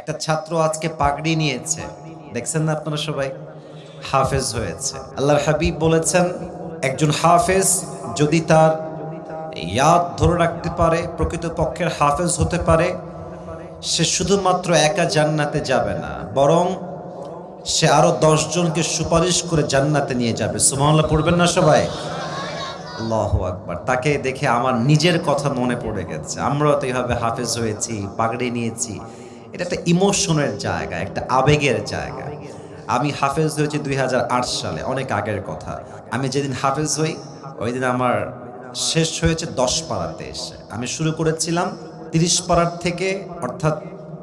একটা ছাত্র আজকে পাগড়ি নিয়েছে। দেখছেন না আপনারা সবাই? হাফেজ হয়েছে। আল্লাহর হাবিব বলেছেন, একজন হাফেজ যদি তার ইয়াদ ধরে রাখতে পারে প্রকৃত পক্ষের হাফেজ হতে পারে, সে শুধুমাত্র একা জান্নাতে যাবে না, বরং সে আরও দশ জনকে সুপারিশ করে জান্নাতে নিয়ে যাবে। সুমাল্লাহ পড়বেন না সবাই? আল্লাহ আকবার। তাকে দেখে আমার নিজের কথা মনে পড়ে গেছে। আমরাও তো এইভাবে হাফেজ হয়েছি, পাগড়ি নিয়েছি। এটা একটা ইমোশনের জায়গা, একটা আবেগের জায়গা। আমি হাফেজ হয়েছি দুই হাজার আট সালে, অনেক আগের কথা। আমি যেদিন হাফেজ হই, ওই দিন আমার শেষ হয়েছে দশ পাড়াতে এসে আমি শুরু করেছিলাম তিরিশ পাড়ার থেকে, অর্থাৎ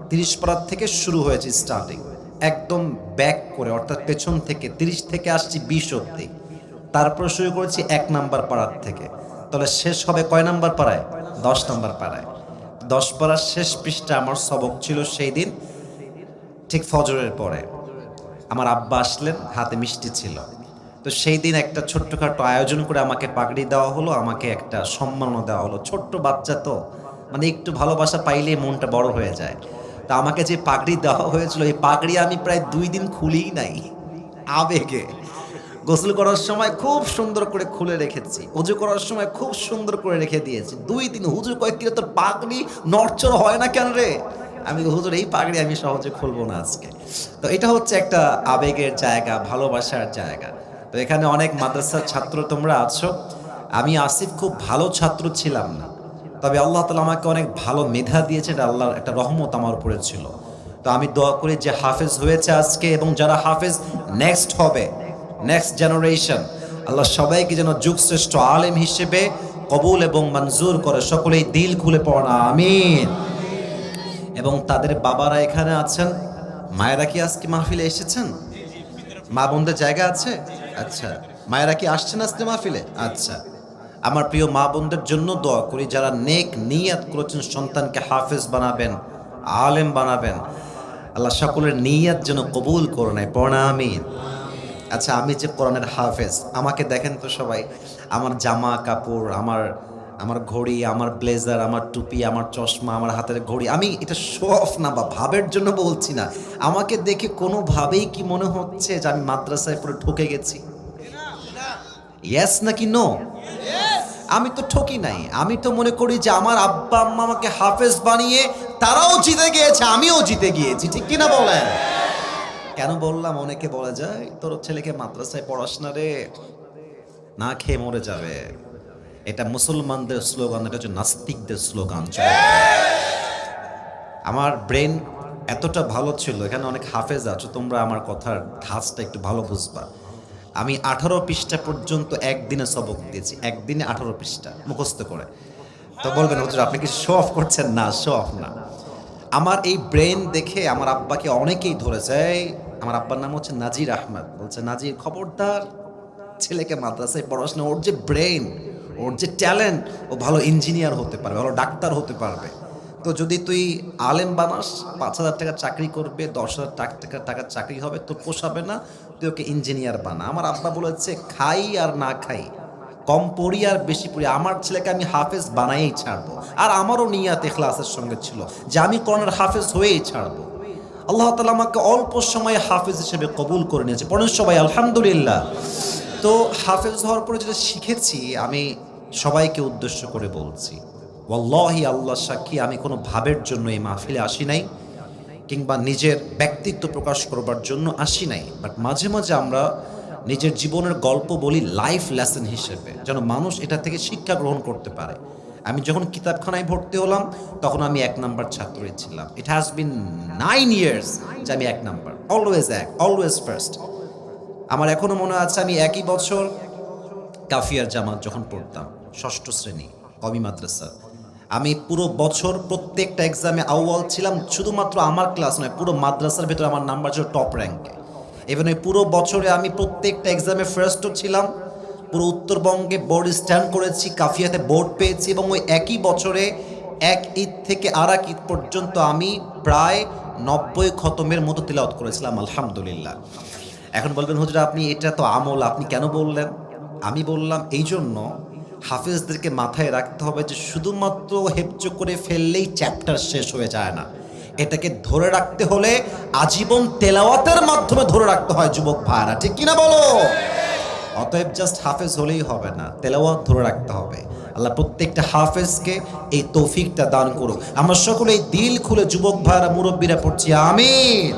তিরিশ পাড়ার থেকে শুরু হয়েছে স্টার্টিং একদম ব্যাক করে, অর্থাৎ পেছন থেকে, তিরিশ থেকে আসছি বিশ অব্দি তারপর শুরু করেছি এক নাম্বার পাড়ার থেকে। তাহলে শেষ হবে কয় নাম্বার পাড়ায়? দশ নাম্বার পাড়ায়। দশ পাড়ার শেষ পৃষ্ঠা আমার সবক ছিল সেই দিন, ঠিক ফজরের পরে। আমার আব্বা আসলেন, হাতে মিষ্টি ছিল। তো সেই দিন একটা ছোট্টখাটো আয়োজন করে আমাকে পাগড়ি দেওয়া হলো, আমাকে একটা সম্মানও দেওয়া হলো। ছোট্ট বাচ্চা তো মানে একটু ভালোবাসা পাইলেই মনটা বড় হয়ে যায়। তা আমাকে যে পাগড়ি দেওয়া হয়েছিল, এই পাগড়ি আমি প্রায় দুই দিন খুলিই নাই। আবেগে। গোসল করার সময় খুব সুন্দর করে খুলে রেখেছি, উজু করার সময় খুব সুন্দর করে রেখে দিয়েছি। দুই দিন হুজুর কয়েক কিলো তোর পাগড়ি নড়চড় হয় না কেন রে? আমি হুজুর, এই পাগড়ি আমি সহজে খুলবো না আজকে। তো এটা হচ্ছে একটা আবেগের জায়গা, ভালোবাসার জায়গা। তো এখানে অনেক মাদ্রাসার ছাত্র তোমরা আছো। আমি আসিফ খুব ভালো ছাত্র ছিলাম না। তবে আল্লাহ তালা আমাকে অনেক ভালো মেধা দিয়েছে, এটা আল্লাহর একটা রহমত আমার উপরে ছিল। তো আমি দোয়া করি যে হাফেজ হয়েছে আজকে এবং যারা হাফেজ নেক্সট হবে। নেক্সট জেনারেশন আল্লাহ সবাইকে যেন যুগশ্রেষ্ঠ আলেম হিসেবে কবুল এবং মঞ্জুর করে সকলেই দিল খুলে পড়া আমিন। এবং তাদের বাবারা এখানে আছেন। মায়েরা কি আজকে মাহফিলে এসেছেন? মা বোনদের জায়গা আছে? আচ্ছা। মায়েরা কি আসছেন আজকে মাহফিলে? আচ্ছা। আমার প্রিয় মা বোনদের জন্য দোয়া করি, যারা নেক নিয়াত করেছেন, সন্তানকে হাফেজ বানাবেন, আলেম বানাবেন। আল্লাহ সকলের নিয়াত যেন কবুল করে নেয় প্রণামিন আচ্ছা আমি যে কোরআনের হাফেজ, আমাকে দেখেন তো সবাই, আমার জামা কাপড়, আমার আমার ঘড়ি, আমার ব্লেজার, আমার টুপি, আমার চশমা, আমার হাতের ঘড়ি, আমি এটা শো অফ না বা ভাবের জন্য বলছি না। আমাকে দেখে কোনোভাবেই কি মনে হচ্ছে যে আমি মাদ্রাসায় পুরো ঠকে গেছি? ইয়েস নাকি নো আমি তো ঠকি নাই। আমি তো মনে করি যে আমার আব্বা আম্মা আমাকে হাফেজ বানিয়ে তারাও জিতে গিয়েছে, আমিও জিতে গিয়েছি, ঠিক কিনা বলেন? কেন বললাম? অনেকে বলা যায় তোর ছেলেকে মাদ্রাসায় পড়াশোনা রে। না খেয়ে মরে যাবে। এটা মুসলমানদের স্লোগান, এটা হচ্ছে নাস্তিকদের স্লোগান। আমার ব্রেন এতটা ভালো ছিল, এখানে অনেক হাফেজ আছো, তোমরা আমার কথার ধাঁচটা একটু ভালো বুঝবা। আমি আঠারো পৃষ্ঠা পর্যন্ত একদিনে সবক দিয়েছি, একদিনে আঠারো পৃষ্ঠা, মুখস্থ করে। তো বলবেন আপনি কি শো অফ করছেন? না শো অফ না। আমার এই ব্রেন দেখে আমার আব্বাকে অনেকেই ধরেছে আমার আব্বার নাম হচ্ছে নাজির আহমদ। বলছে, নাজির, খবরদার ছেলেকে মাদ্রাসায় পড়াশোনা ওর যে ব্রেন ওর যে ট্যালেন্ট ও ভালো ইঞ্জিনিয়ার হতে পারবে, ভালো ডাক্তার হতে পারবে। তো যদি তুই আলেম বানাস, পাঁচ হাজার টাকা চাকরি করবে, দশ হাজার টাকা টাকার চাকরি হবে, তোর পোষাবে না, তুই ওকে ইঞ্জিনিয়ার বানা। আমার আব্বা বলেছে, খাই আর না খাই। কম পড়ি আর বেশি পড়ি। আমার ছেলেকে আমি হাফেজ বানাইই ছাড়বো। আর আমারও নিয়াত এখলাসের সঙ্গে ছিল যে আমি কোরআনের হাফেজ হয়েই ছাড়বো। আল্লাহ তালা আমাকে অল্প সময়ে হাফেজ হিসেবে কবুল করে নিয়েছে। পড়েন সবাই, আলহামদুলিল্লাহ। তো হাফেজ হওয়ার পরে যেটা শিখেছি, আমি সবাইকে উদ্দেশ্য করে বলছি, ওয়াল্লাহি আল্লাহ সাক্ষী, আমি কোনো ভাবের জন্য এই মাহফিলে আসি নাই, কিংবা নিজের ব্যক্তিত্ব প্রকাশ করবার জন্য আসি নাই। বাট মাঝে মাঝে আমরা নিজের জীবনের গল্প বলি লাইফ লেসন হিসেবে। যেন মানুষ এটা থেকে শিক্ষা গ্রহণ করতে পারে। আমি যখন কিতাবখানায় ভর্তি হলাম, তখন আমি এক নাম্বার ছাত্রই ছিলাম। It has been nine years যে আমি এক নাম্বার অলওয়েজ এক অলওয়েজ ফার্স্ট আমার এখনও মনে আছে আমি একই বছর কাফিয়ার জামাত যখন পড়তাম, ষষ্ঠ শ্রেণি কবি মাদ্রাসা। আমি পুরো বছর প্রত্যেকটা এক্সামে আউয়াল ছিলাম, শুধুমাত্র আমার ক্লাস নয়, পুরো মাদ্রাসার ভেতরে আমার নাম্বার ছিল টপ র্যাঙ্কে এবং এই পুরো বছরে আমি প্রত্যেকটা এক্সামে ফার্স্টও ছিলাম। পুরো উত্তরবঙ্গে বোর্ড স্ট্যান্ড করেছি, কাফিয়াতে বোর্ড পেয়েছি এবং ওই একই বছরে এক ঈদ থেকে আর এক ঈদ পর্যন্ত আমি প্রায় নব্বই খতমের মতো তিলাওয়াত করেছিলাম, আলহামদুলিল্লাহ। এখন বলবেন, হুজুর, আপনি এটা তো আমল, আপনি কেন বললেন? আমি বললাম এই জন্য হাফেজদেরকে মাথায় রাখতে হবে যে শুধুমাত্র হেপচ করে ফেললেই চ্যাপ্টার শেষ হয়ে যায় না। এটাকে ধরে রাখতে হলে আজীবন তেলাওয়াতের মাধ্যমে ধরে রাখতে হয় যুবক ভাইরা। ঠিক কিনা বলো? অতএব জাস্ট হাফেজ হলেই হবে না, তেলাওয়াত ধরে রাখতে হবে। আল্লাহ প্রত্যেকটা হাফেজকে এই তৌফিকটা দান করুক। আমরা সকলে এই দিল খুলে যুবক ভাইরা, মুরব্বীরা পড়ছি, আমিন।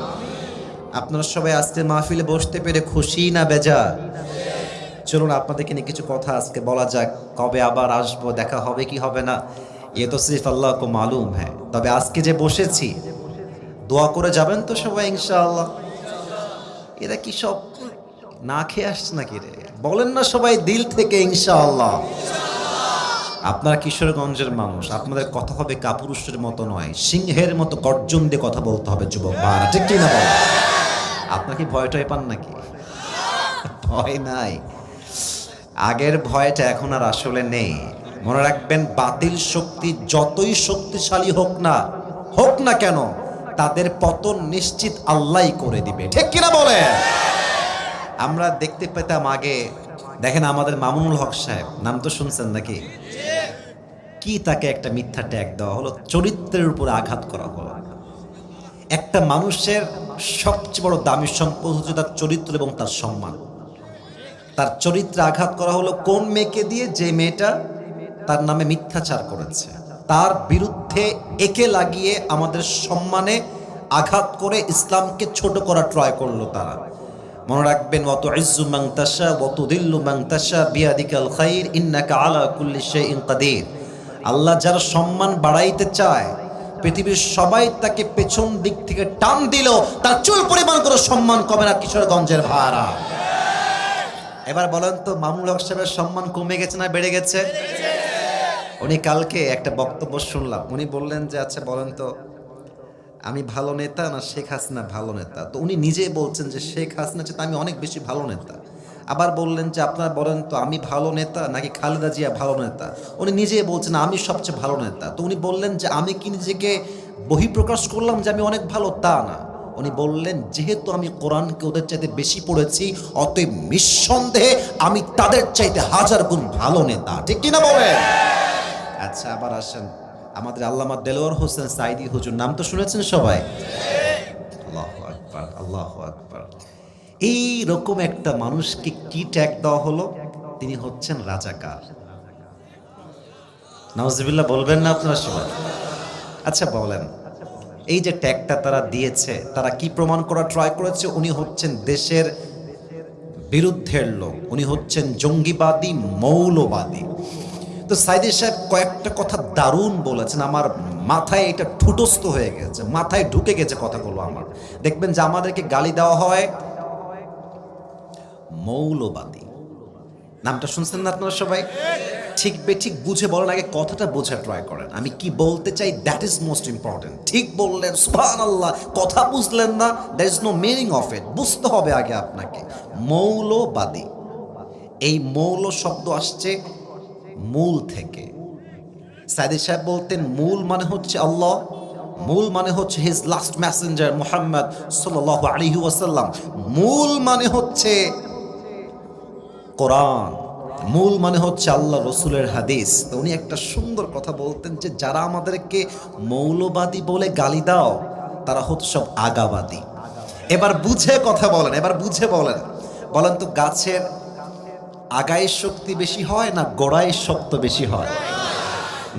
আপনারা সবাই আজকে মাহফিলে বসতে পেরে খুশি না বেজা চলুন, আপনাদেরকে নিয়ে কিছু কথা আজকে বলা যাক, কবে আবার আসব, দেখা হবে কি হবে না? এ তো সিফ আল্লাহ মালুম হ্যাঁ। তবে আজকে যে বসেছি দোয়া করে যাবেন তো সবাই, ইনশাআল্লাহ? এরা কি সব না খেয়ে আসছে নাকি রে? বলেন না সবাই, দিল থেকে, ইনশাআল্লাহ। আপনারা কিশোরগঞ্জের মানুষ, আপনাদের কথা হবে কাপুরুষের মতো নয়, সিংহের মতো গর্জন দিয়ে কথা বলতে হবে যুবক ভাইরা, ঠিক কি না বলেন? আপনার কি ভয় টয় পান নাকি? ভয় নাই। আগের ভয়টা এখন আর আসলে নেই। মনে রাখবেন, বাতিল শক্তি যতই শক্তিশালী হোক না হোক না কেন তাদের পতন নিশ্চিত আল্লাহই করে দিবে। ঠিক কিনা বলে আমরা দেখতে পেতাম আগে, দেখেন আমাদের মামুনুল হক সাহেব, নাম তো শুনছেন নাকি? কি তাকে একটা মিথ্যা ট্যাগ দেওয়া হলো? চরিত্রের উপর আঘাত করা হলো। একটা মানুষের সবচেয়ে বড় দামি সম্পদ হচ্ছে তার চরিত্র এবং তার সম্মান। তার চরিত্রে আঘাত করা হলো কোন মেয়েকে দিয়ে? যে মেয়েটা তার নামে মিথ্যাচার করেছে। তার বিরুদ্ধে একে লাগিয়ে আমাদের সম্মানে আঘাত করে ইসলামকে ছোট করা ট্রয় করল তারা। মনে রাখবেন অত ইজ্জু মাংতাসা অত দিল্লু মাংতাসা বিয়াদিকাল খাইর, ইন্নাকা আলা কুল্লি শাইইন কাদির। আল্লাহ যারা সম্মান বাড়াইতে চায়, পৃথিবীর সবাই তাকে পেছন দিক থেকে টান দিল, তার চুল পরিমাণ করে সম্মান কমে না কিশোরগঞ্জের ভাড়া। এবার বলেন তো মামুল সাহেবের সম্মান কমে গেছে না বেড়ে গেছে? উনি কালকে একটা বক্তব্য শুনলাম। উনি বললেন যে আচ্ছা বলেন তো, আমি ভালো নেতা না শেখ হাসিনা ভালো নেতা? তো উনি নিজেই বলছেন যে, শেখ হাসিনা চেয়ে আমি অনেক বেশি ভালো নেতা। আবার বললেন যে, আপনারা বলেন তো, আমি ভালো নেতা নাকি খালেদা জিয়া ভালো নেতা? উনি নিজেই বলছেন, আমি সবচেয়ে ভালো নেতা। তো উনি বললেন যে, আমি কি নিজেকে বহিঃপ্রকাশ করলাম যে, আমি অনেক ভালো? তা না। উনি বললেন, যেহেতু আমি কোরআনকে ওদের চাইতে বেশি পড়েছি, অতএব নিঃসন্দেহে আমি তাদের চাইতে হাজার গুণ ভালো নেতা। ঠিক কিনা বলেন? আচ্ছা আবার আসেন। আমাদের আল্লামা দেলোয়ার হোসেন সাইদি হুজুর, নাম তো শুনেছেন সবাই? আল্লাহ এই রকম একটা মানুষকে কি ট্যাগ দেওয়া হলো? তিনি হচ্ছেন রাজাকার। নওয়াজিবিল্লাহ বলবেন না আপনারা সবাই? আচ্ছা বলেন। এই যে ট্যাগটা তারা দিয়েছে, তারা কি প্রমাণ করা ট্রাই করেছে? উনি হচ্ছেন দেশের বিরুদ্ধের লোক, উনি হচ্ছেন জঙ্গিবাদী, মৌলবাদী। তো সাইদি সাহেব কয়েকটা কথা দারুণ বলেছেন। আমার মাথায় এটা ঠুটস্থ হয়ে গেছে, মাথায় ঢুকে গেছে কথাগুলো আমার। দেখবেন যে আমাদেরকে গালি দেওয়া হয় মৌলবাদী। নামটা শুনছেন না আপনারা সবাই? ঠিক বে, ঠিক বুঝে বলার আগে কথাটা বোঝা ট্রাই করেন। আমি কি বলতে চাই? দ্যাট ইজ মোস্ট ইম্পর্টেন্ট ঠিক বললেন সুবহান আল্লাহ কথা বুঝলেন না that is no meaning of it বুঝতে হবে আগে আপনাকে। মৌলবাদী। এই মৌল শব্দ আসছে মূল থেকে। সাইদি সাহেব বলতেন, মূল মানে হচ্ছে আল্লাহ, মূল মানে হচ্ছে হিজ লাস্ট ম্যাসেঞ্জার মোহাম্মদ সাল্লাহ আলহি ওয়াসাল্লাম। মূল মানে হচ্ছে কোরআন, মূল মানে হচ্ছে আল্লাহ রসুলের হাদিস। তো উনি একটা সুন্দর কথা বলতেন যে, যারা আমাদেরকে মৌলবাদী বলে গালি দাও, তারা হচ্ছে সব আগাবাদী। এবার বুঝে কথা বলেন, এবার বুঝে বলেন। বলেন তো, গাছের আগায় শক্তি বেশি হয় না গোড়ায় শক্ত বেশি হয়?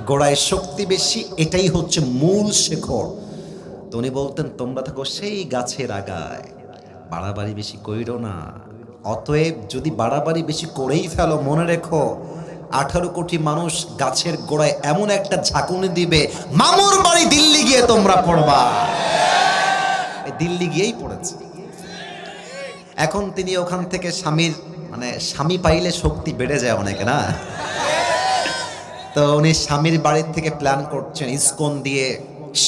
গোড়ায় শক্তি বেশি, এটাই হচ্ছে মূল শেখর। তো উনি বলতেন, তোমরা থাকো সেই গাছের আগায়, বাড়াবাড়ি বেশি কইরো না। অতএব যদি বাড়াবাড়ি বেশি করেই ফেলো, মনে রেখো, আঠারো কোটি মানুষ গাছের গোড়ায় এমন একটা ঝাঁকুনি দিবে, মামুর বাড়ি দিল্লি গিয়ে তোমরা পড়বা। দিল্লি গিয়েই পড়েছে। এখন তিনি ওখান থেকে স্বামীর মানে স্বামী পাইলে শক্তি বেড়ে যায় অনেকে, না? তো উনি স্বামীর বাড়ির থেকে প্ল্যান করছেন ইসকন দিয়ে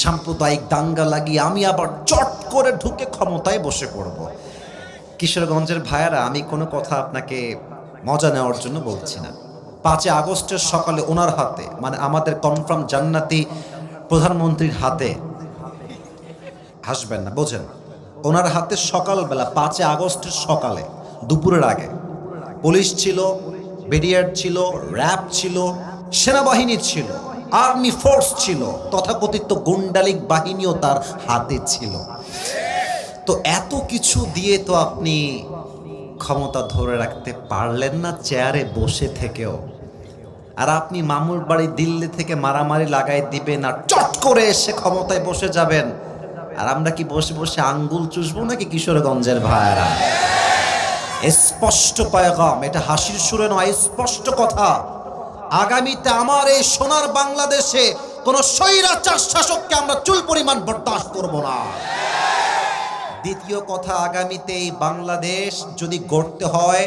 সাম্প্রদায়িক দাঙ্গা লাগিয়ে আমি আবার চট করে ঢুকে ক্ষমতায় বসে পড়ব। কিশোরগঞ্জের ভাইয়ারা, আমি কোনো কথা আপনাকে মজা নেওয়ার জন্য বলছি না। পাঁচই আগস্টের সকালে ওনার হাতে মানে আমাদের কনফার্ম জান্নাতি প্রধানমন্ত্রীর হাতে, হাসবেন না, বোঝেন? ওনার হাতে সকালবেলা, পাঁচই আগস্টের সকালে, দুপুরের আগে পুলিশ ছিল, বিডিআর ছিল, র্যাব ছিল, সেনাবাহিনী ছিল, আর্মি ফোর্স ছিল, তথাকথিত গুন্ডালিক বাহিনীও তার হাতে ছিল। তো এত কিছু দিয়ে তো আপনি ক্ষমতা ধরে রাখতে পারলেন না, চেয়ারে বসে থেকেও। আর আপনি মামুর বাড়ি দিল্লি থেকে মারামারি লাগাই দিবেন আর চট করে এসে ক্ষমতায় বসে যাবেন। আর আমরা কি বসে বসে আঙ্গুল চুষবো নাকি কিশোরগঞ্জের ভাইয়ারা? স্পষ্ট পায়গাম, এটা হাসির সুরে নয়, স্পষ্ট কথা। আগামীতে আমার এই সোনার বাংলাদেশে কোন স্বৈরাচার শাসককে আমরা চুল পরিমাণ বরদাস্ত করব না। দ্বিতীয় কথা আগামীতে এই বাংলাদেশ যদি গড়তে হয়,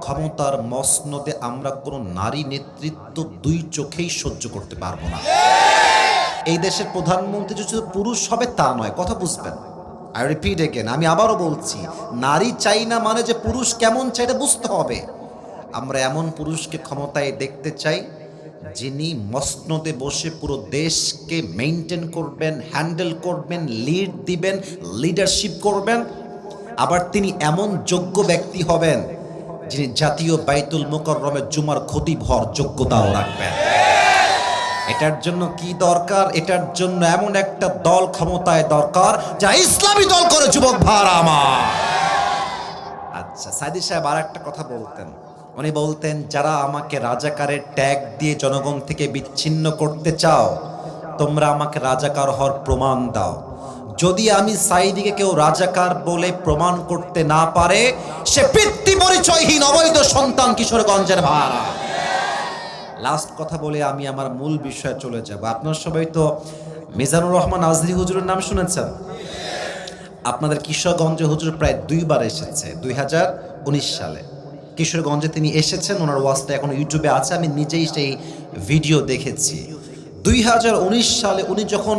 ক্ষমতার মসনদে আমরা কোনো নারী নেতৃত্ব দুই চোখেই সহ্য করতে পারব না। এই দেশের প্রধানমন্ত্রী যদি পুরুষ হবে, তা নয়, কথা বুঝবেন। আই রিপিট এগেন আমি আবারও বলছি, নারী চাই না মানে যে পুরুষ কেমন চাই এটা বুঝতে হবে। আমরা এমন পুরুষকে ক্ষমতায় দেখতে চাই, যিনি মসনদে বসে পুরো দেশকে মেনটেন করবেন হ্যান্ডেল করবেন লিড দিবেন লিডারশিপ করবেন। আবার তিনি এমন যোগ্য ব্যক্তি হবেন, যিনি জাতীয় বাইতুল মোকররমের জুমার ক্ষতিভর যোগ্যতাও রাখবেন। এটার জন্য কি দরকার? এটার জন্য এমন একটা দল ক্ষমতায় দরকার যা ইসলামী দল করে, যুবক ভাড়া আমার। আচ্ছা সাইদি সাহেব আর একটা কথা বলতেন। উনি বলতেন, যারা আমাকে রাজাকারের ট্যাগ দিয়ে জনগণ থেকে বিচ্ছিন্ন করতে চাও, তোমরা আমাকে রাজাকার হওয়ার প্রমাণ দাও। যদি আমি সাইদিকে কেউ রাজাকার বলে প্রমাণ করতে না পারে, সে পিতৃ পরিচয়হীন অবৈধ সন্তান কিশোরগঞ্জের ভাড়া লাস্ট কথা বলে আমি আমার মূল বিষয়ে চলে যাব। আপনার সবাই তো মিজানুর রহমান আজরি হুজুরের নাম শুনেছেন? আপনাদের কিশোরগঞ্জে হুজুর প্রায় দুইবার এসেছে, দুই হাজার উনিশ সালে। কিশোরগঞ্জে তিনি এসেছেন, ওনার ওয়াজটা এখন ইউটিউবে আছে, আমি নিজেই সেই ভিডিও দেখেছি। দুই হাজার উনিশ সালে উনি যখন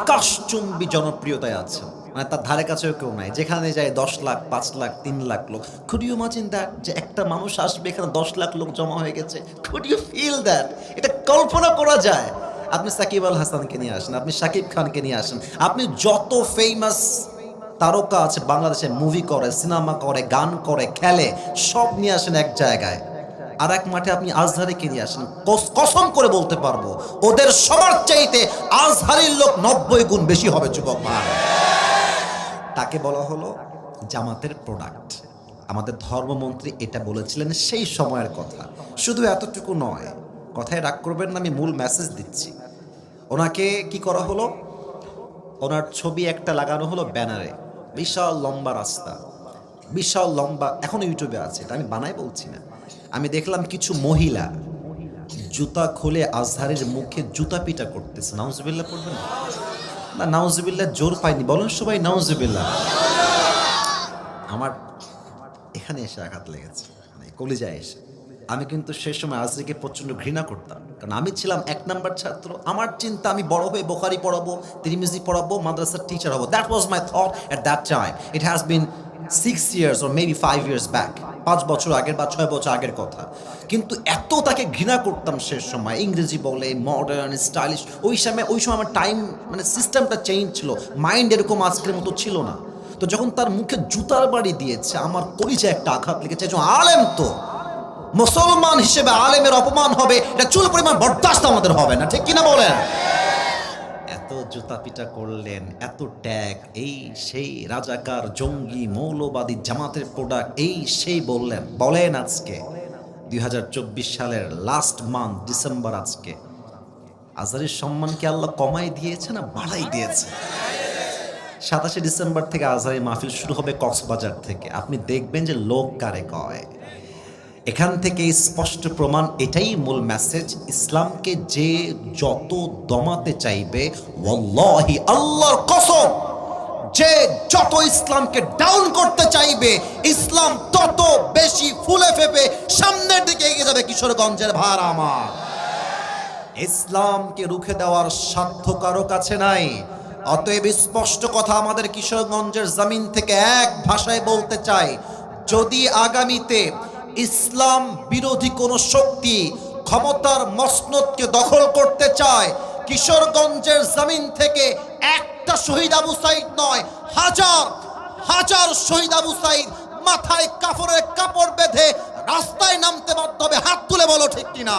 আকাশচুম্বী জনপ্রিয়তায় আছেন মানে তার ধারে কাছেও কেউ নাই। যেখানে যায় দশ লাখ, পাঁচ লাখ, তিন লাখ লোক। খুড ইউ ইমাজিন দ্যাট যে একটা মানুষ আসবে, এখানে দশ লাখ লোক জমা হয়ে গেছে। খুড ইউ ফিল দ্যাট এটা কল্পনা করা যায়। আপনি সাকিব আল হাসানকে নিয়ে আসেন, আপনি সাকিব খানকে নিয়ে আসেন। আপনি যত ফেমাস তারকা আছে, বাংলাদেশে মুভি করে সিনেমা করে, গান করে, খেলে, সব নিয়ে আসেন এক জায়গায়। আর এক মাঠে আপনি আজহারিকে নিয়ে আসেন। কসম করে বলতে পারব, ওদের সবার চাইতে আজহারির লোক নব্বই গুণ বেশি হবে, যুবক ভাই। তাকে বলা হলো জামাতের প্রোডাক্ট আমাদের ধর্মমন্ত্রী এটা বলেছিলেন সেই সময়ের কথা। শুধু এতটুকু নয়, কথায় রাগ করবেন না, আমি মূল মেসেজ দিচ্ছি। ওনাকে কি করা হলো? ওনার ছবি একটা লাগানো হলো ব্যানারে। বিশাল লম্বা রাস্তা। বিশাল লম্বা, এখনও ইউটিউবে আছে, এটা আমি বানাই বলছি না। আমি দেখলাম কিছু মহিলা জুতা খুলে আজহারের মুখে জুতা পিটা করতেছে। নাউজবিল্লা পড়বেন না? না নাউজিবিল্লা জোর পাইনি। বলেন সবাই নাউজিবিল্লা আমার এখানে এসে আঘাত লেগেছে মানে কলিজায় এসে। আমি কিন্তু সেই সময় আজকে প্রচণ্ড ঘৃণা করতাম। কারণ আমি ছিলাম এক নাম্বার ছাত্র। আমার চিন্তা, আমি বড় হয়ে বোখারি পড়াবো, তিরিমিজি পড়াবো, মাদ্রাসার টিচার হব। That was my thought at that time it has been six years or maybe five years back পাঁচ বছর আগের বা ছয় বছর আগের কথা। কিন্তু এত তাকে ঘৃণা করতাম সে সময়, ইংরেজি বলে মডার্ন স্টাইলিশ ওই সময় ওই সময় আমার টাইম মানে সিস্টেমটা চেঞ্জ ছিল। মাইন্ড এরকম আজকের মতো ছিল না। তো যখন তার মুখে জুতার বাড়ি দিয়েছে, আমার পরিচয় একটা আঘাত লেগেছে। আলেম তো। মুসলমান হিসেবে আলেমের অপমান হবে, এটা চুল পরিমাণ বরদাস্ত আমাদের হবে না। ঠিক কিনা বলেন? জুতা পিটা করলেন, এত ট্যাগ, এই সেই রাজাকার, জঙ্গি, মৌলবাদী জামাতের প্রোডাক্ট এই সেই বললেন, বলেন আজকে, দুই হাজার চব্বিশ সালের লাস্ট মান্থ ডিসেম্বর আজকে আজারের সম্মানকে আল্লাহ কমাই দিয়েছে না বাড়াই দিয়েছে? সাতাশে ডিসেম্বর থেকে আজহারি মাহফিল শুরু হবে কক্সবাজার থেকে, আপনি দেখবেন যে লোক কারে কয়। এখান থেকে স্পষ্ট প্রমাণ, এটাই মূল মেসেজ ইসলামকে যে যত দমাতে চাইবে, ওয়াল্লাহি আল্লাহর কসম, যে যত ইসলামকে ডাউন করতে চাইবে, ইসলাম তত বেশি ফুলে ফেপে সামনের দিকে এগিয়ে যাবে কিশোরগঞ্জের ভার আমার। ইসলামকে রুখে দেওয়ার সাধ্য কারও কাছে নাই। অতএব স্পষ্ট কথা আমাদের কিশোরগঞ্জের জমিন থেকে এক ভাষায় বলতে চাই, যদি আগামীতে ইসলাম বিরোধী কোনো শক্তি ক্ষমতার মসনদকে দখল করতে চায়, কিশোরগঞ্জের জমিন থেকে একটা শহীদ আবু সাইদ নয়, হাজার হাজার শহীদ আবু সাইদ মাথায় কাপড়ের কাপড় বেঁধে রাস্তায় নামতে বাধ্য হবে। হাত তুলে বলো ঠিক কিনা?